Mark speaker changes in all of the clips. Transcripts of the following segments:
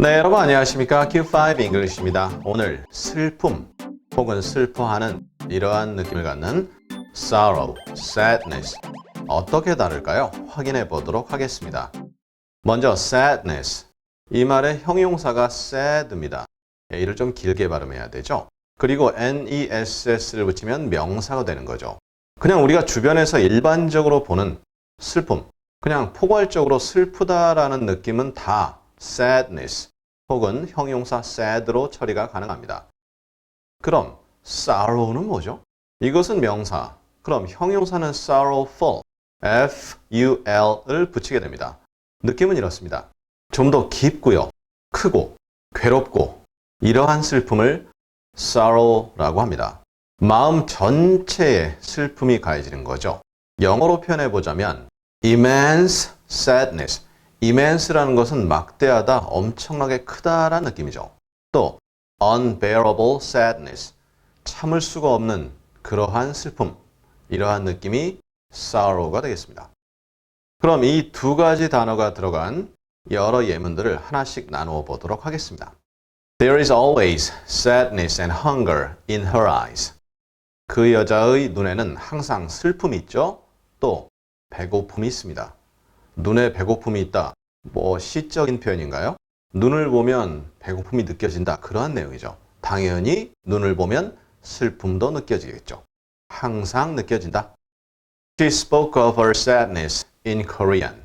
Speaker 1: 네, 여러분 안녕하십니까? Q5 English입니다. 오늘 슬픔 혹은 슬퍼하는 이러한 느낌을 갖는 sorrow, sadness 어떻게 다를까요? 확인해 보도록 하겠습니다. 먼저 sadness 이 말의 형용사가 sad입니다. 예, 이를 좀 길게 발음해야 되죠. 그리고 ness를 붙이면 명사가 되는 거죠. 그냥 우리가 주변에서 일반적으로 보는 슬픔, 그냥 포괄적으로 슬프다라는 느낌은 다 sadness 혹은 형용사 sad로 처리가 가능합니다. 그럼 sorrow는 뭐죠? 이것은 명사. 그럼 형용사는 sorrowful, f-u-l을 붙이게 됩니다. 느낌은 이렇습니다. 좀 더 깊고요. 크고 괴롭고 이러한 슬픔을 sorrow라고 합니다. 마음 전체에 슬픔이 가해지는 거죠. 영어로 표현해 보자면 immense sadness. Immense라는 것은 막대하다, 엄청나게 크다라는 느낌이죠. 또 unbearable sadness. 참을 수가 없는 그러한 슬픔. 이러한 느낌이 sorrow가 되겠습니다. 그럼 이 두 가지 단어가 들어간 여러 예문들을 하나씩 나누어 보도록 하겠습니다. There is always sadness and hunger in her eyes. 그 여자의 눈에는 항상 슬픔이 있죠. 또 배고픔이 있습니다. 눈에 배고픔이 있다. 뭐 시적인 표현인가요? 눈을 보면 배고픔이 느껴진다. 그러한 내용이죠. 당연히 눈을 보면 슬픔도 느껴지겠죠. 항상 느껴진다. She spoke of her sadness in Korean.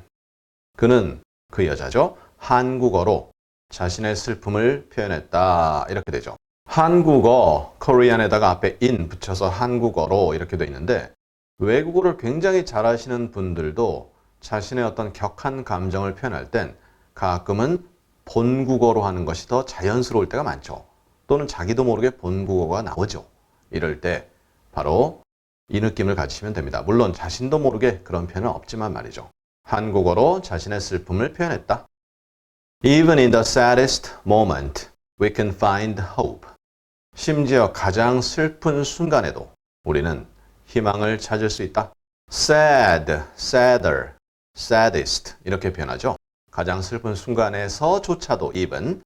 Speaker 1: 그는 그 여자죠. 한국어로 자신의 슬픔을 표현했다. 이렇게 되죠. 한국어, 코리안에다가 앞에 in 붙여서 한국어로 이렇게 돼 있는데 외국어를 굉장히 잘하시는 분들도 자신의 어떤 격한 감정을 표현할 땐 가끔은 본국어로 하는 것이 더 자연스러울 때가 많죠. 또는 자기도 모르게 본국어가 나오죠. 이럴 때 바로 이 느낌을 가지시면 됩니다. 물론 자신도 모르게 그런 표현은 없지만 말이죠. 한국어로 자신의 슬픔을 표현했다. Even in the saddest moment, we can find hope. 심지어 가장 슬픈 순간에도 우리는 희망을 찾을 수 있다. sad, sadder, saddest 이렇게 표현하죠. 가장 슬픈 순간에서조차도 even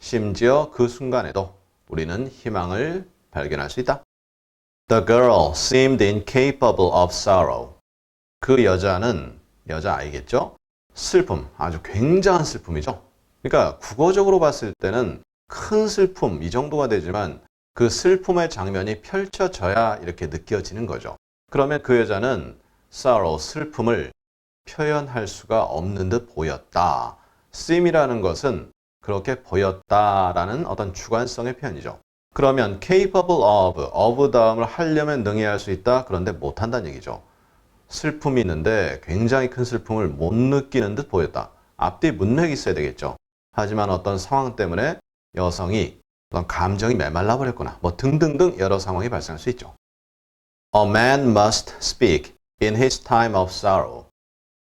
Speaker 1: 심지어 그 순간에도 우리는 희망을 발견할 수 있다. The girl seemed incapable of sorrow. 그 여자는 여자아이겠죠? 슬픔, 아주 굉장한 슬픔이죠. 그러니까 국어적으로 봤을 때는 큰 슬픔 이 정도가 되지만 그 슬픔의 장면이 펼쳐져야 이렇게 느껴지는 거죠. 그러면 그 여자는 sorrow, 슬픔을 표현할 수가 없는 듯 보였다. seem이라는 것은 그렇게 보였다라는 어떤 주관성의 표현이죠. 그러면 capable of, of 다음을 하려면 능히 할수 있다. 그런데 못한다는 얘기죠. 슬픔이 있는데 굉장히 큰 슬픔을 못 느끼는 듯 보였다. 앞뒤 문맥이 있어야 되겠죠. 하지만 어떤 상황 때문에 여성이 어떤 감정이 메말라 버렸거나 뭐 등등등 여러 상황이 발생할 수 있죠. A man must speak in his time of sorrow.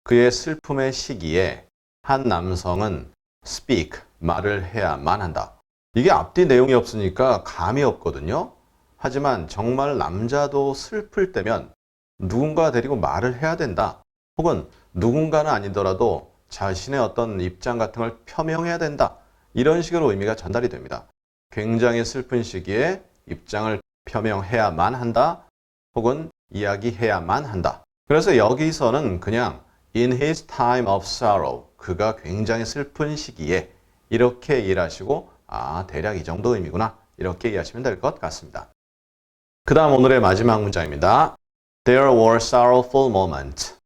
Speaker 1: 그의 슬픔의 시기에 한 남성은 speak, 말을 해야만 한다. 이게 앞뒤 내용이 없으니까 감이 없거든요. 하지만 정말 남자도 슬플 때면 누군가 데리고 말을 해야 된다. 혹은 누군가는 아니더라도 자신의 어떤 입장 같은 걸 표명해야 된다. 이런 식으로 의미가 전달이 됩니다. 굉장히 슬픈 시기에 입장을 표명해야만 한다. 혹은 이야기해야만 한다. 그래서 여기서는 그냥 in his time of sorrow 그가 굉장히 슬픈 시기에 이렇게 이해하시고 아 대략 이 정도 의미구나 이렇게 이해하시면 될 것 같습니다. 그 다음 오늘의 마지막 문장입니다. There were sorrowful moments.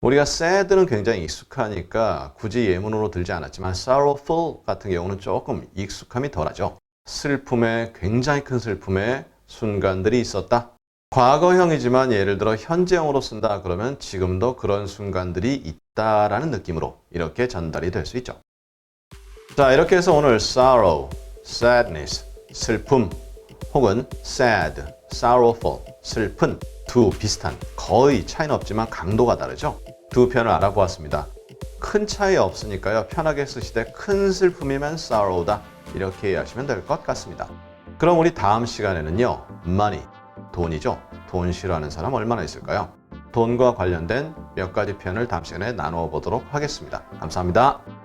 Speaker 1: 우리가 sad는 굉장히 익숙하니까 굳이 예문으로 들지 않았지만 sorrowful 같은 경우는 조금 익숙함이 덜하죠. 슬픔에 굉장히 큰 슬픔의 순간들이 있었다. 과거형이지만 예를 들어 현재형으로 쓴다 그러면 지금도 그런 순간들이 있다라는 느낌으로 이렇게 전달이 될 수 있죠. 자, 이렇게 해서 오늘 sorrow, sadness, 슬픔 혹은 sad, sorrowful, 슬픈 두 비슷한 거의 차이는 없지만 강도가 다르죠. 두 편을 알아보았습니다. 큰 차이 없으니까요. 편하게 쓰시되 큰 슬픔이면 sorrow다 이렇게 이해하시면 될 것 같습니다. 그럼 우리 다음 시간에는요. money, 돈이죠. 돈 싫어하는 사람 얼마나 있을까요? 돈과 관련된 몇 가지 표현을 다음 시간에 나누어 보도록 하겠습니다. 감사합니다.